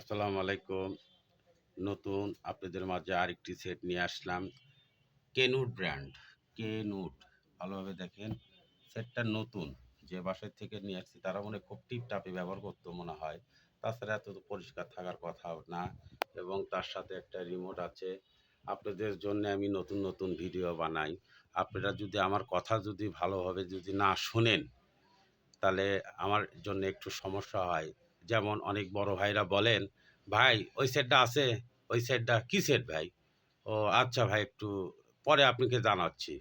আসসালামু আলাইকুম। নতুন আপনাদের মাঝে আরেকটি সেট নিয়ে আসলাম। কেনুট ব্র্যান্ড কেনুট ভালোভাবে দেখেন সেটটা নতুন। যে বাসায় থেকে নিয়ে আসছি, তারা মনে খুব টিপটাপে ব্যবহার করতো মনে হয়। তাছাড়া এত পরিষ্কার থাকার কথা না এবং তার সাথে একটা রিমোট আছে। আপনাদের জন্য আমি নতুন নতুন ভিডিও বানাই। আপনারা যদি আমার কথা যদি ভালোভাবে যদি না শোনেন, তাহলে আমার জন্য একটু সমস্যা হয়। যেমন অনেক বড় ভাইরা বলেন, ভাই, ওই সেটটা আছে, ওই সেটটা কি সেট ভাই? ও আচ্ছা ভাই, একটু পরে আপনাকে জানাচ্ছি।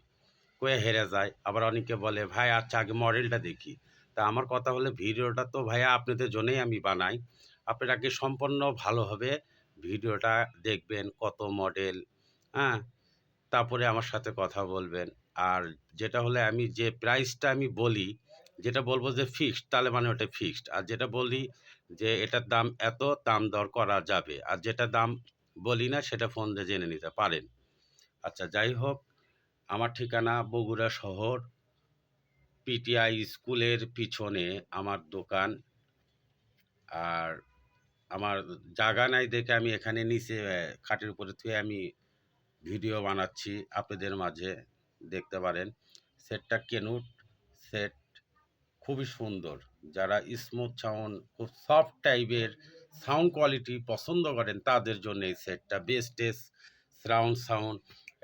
কয়ে হেরে যায়। আবার অনেকে বলে, ভাই আচ্ছা আগে মডেলটা দেখি। তা আমার কথা হলে, ভিডিওটা তো ভাইয়া আপনাদের জন্যই আমি বানাই। আপনারা কি সম্পূর্ণ ভালোভাবে ভিডিওটা দেখবেন কত মডেল হ্যাঁ? তারপরে আমার সাথে কথা বলবেন। আর যেটা হলে আমি যে প্রাইসটা আমি বলি যেটা বলব যে ফিক্সড তাহলে মানে ওটা ফিক্সড আর যেটা বলি যে এটার দাম এত, দাম দর করা যাবে। আর যেটা দাম বলি না, সেটা ফোন দিয়ে জেনে নিতে পারেন। আচ্ছা যাই হোক, আমার ঠিকানা বগুড়া শহর। পিটিআই স্কুলের পিছনে আমার দোকান। আর আমার জায়গা নাই দেখে আমি এখানে নিচে খাটের উপরে থুয়ে আমি ভিডিও বানাচ্ছি। আপনাদের মাঝে দেখতে পারেন। সেটটা কেনুট, সেট খুবই সুন্দর। যারা স্মুথ সাউন্ড খুব সফট টাইপের সাউন্ড কোয়ালিটি পছন্দ করেন, তাদের জন্য এই সেটটা বেস্টেস্ট সাউন্ড সাউন্ড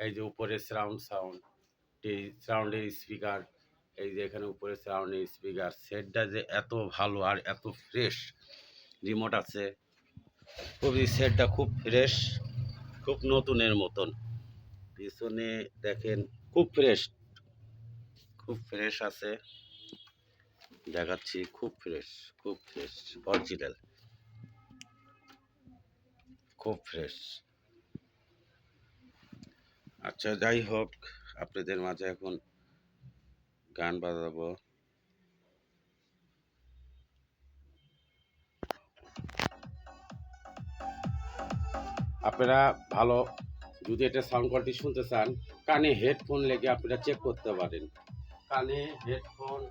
এই যে উপরে সাউন্ড সাউন্ড এই সাউন্ডের স্পিকার এই যে এখানে উপরে সাউন্ডের স্পিকার সেটটা যে এত ভালো আর এত ফ্রেশ রিমোট আছে, খুবই সেটটা খুব ফ্রেশ খুব নতুনের মতন। পিছনে দেখেন, খুব ফ্রেশ খুব ফ্রেশ আছে। দেখাচ্ছি, খুব ফ্রেশ খুব ফ্রেশ অরিজিনাল খুব ফ্রেশ আচ্ছা যাই হোক, আপনাদের মাঝে এখন গান বাজাবো। আপনারা ভালো, যদি এটা সাউন্ড কোয়ালিটি শুনতে চান, কানে হেডফোন লেগে আপনারা চেক করতে পারেন। কানে হেডফোন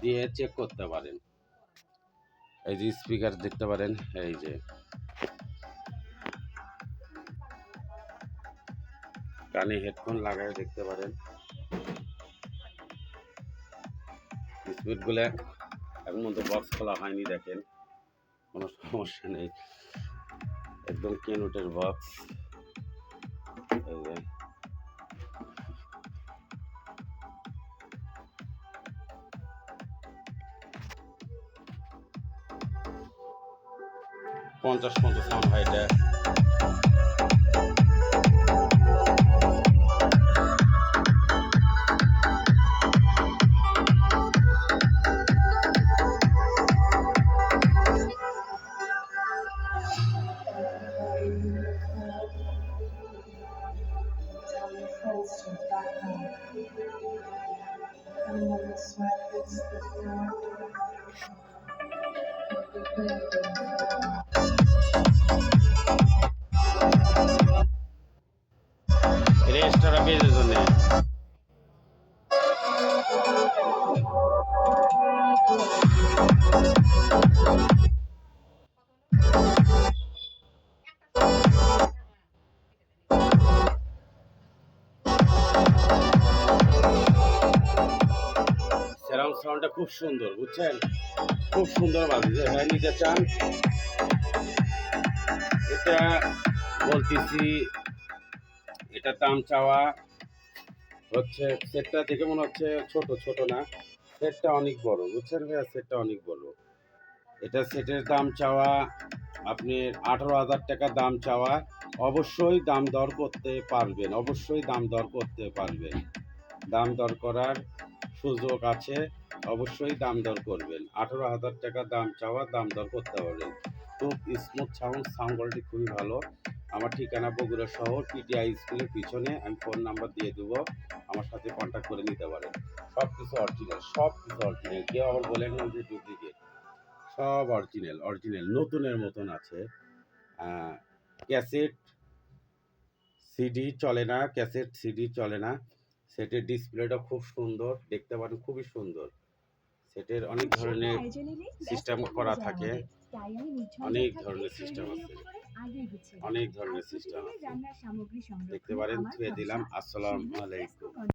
দিয়ে চেক করতে পারেন। এই যে স্পিকার দেখতে পারেন, এই যে। কানে হেডফোন লাগায় দেখতে পারেন। স্পিডগুলো এখন মধ্যে বক্স খোলা হয়নি, দেখেন। কোনো সমস্যা নেই। একদম কেনুটের বক্স এই যে। পঞ্চাশ পঞ্চাশ সাউন্ড হয় এটা Tell your সাউন্ড সাউন্ডটা খুব সুন্দর, বুঝছেন? খুব সুন্দর বাজছে। হ্যাঁ নিতে চান? এটা বলতেছি এটার দাম চাওয়া হচ্ছে, সেটটা দেখে মনে হচ্ছে ছোট ছোট না। সেটটা অনেক বড়, বুঝছেন ভাইয়া? সেটটা অনেক বড়। এটা সেটের দাম চাওয়া আপনি আঠারো হাজার টাকা দাম চাওয়া। অবশ্যই দাম দর করতে পারবেন, অবশ্যই দাম দর করতে পারবেন। দাম দর করার সুযোগ আছে, অবশ্যই দাম দর করবেন। আঠেরো হাজার টাকা দাম চাওয়া, দাম দর করতে পারবেন। খুব স্মুথ সাউন্ড সাউন্ড কোয়ালিটি খুবই ভালো। আমার ঠিকানা বগুড়া শহর পিটিআই স্কুলের পিছনে। আমি ফোন নাম্বার দিয়ে দেবো, আমার সাথে কন্ট্যাক্ট করে নিতে পারেন। সব কিছু অরিজিনাল সব কিছু অরিজিনাল কেউ আবার বলেন না যে ডুপ্লিকেট সব অরিজিনাল অরিজিনাল নতুনের মতন আছে। ক্যাসেট সিডি চলে না ক্যাসেট সিডি চলে না। সেটের ডিসপ্লেটা খুব সুন্দর দেখতে পারেন খুবই সুন্দর। সেটের অনেক ধরনের সিস্টেম করা থাকে। অনেক ধরনের system আছে। অনেক ধরনের সিস্টেম আছে। দেখতে পারেন ধুয়ে দিলাম। আসসালামু আলাইকুম।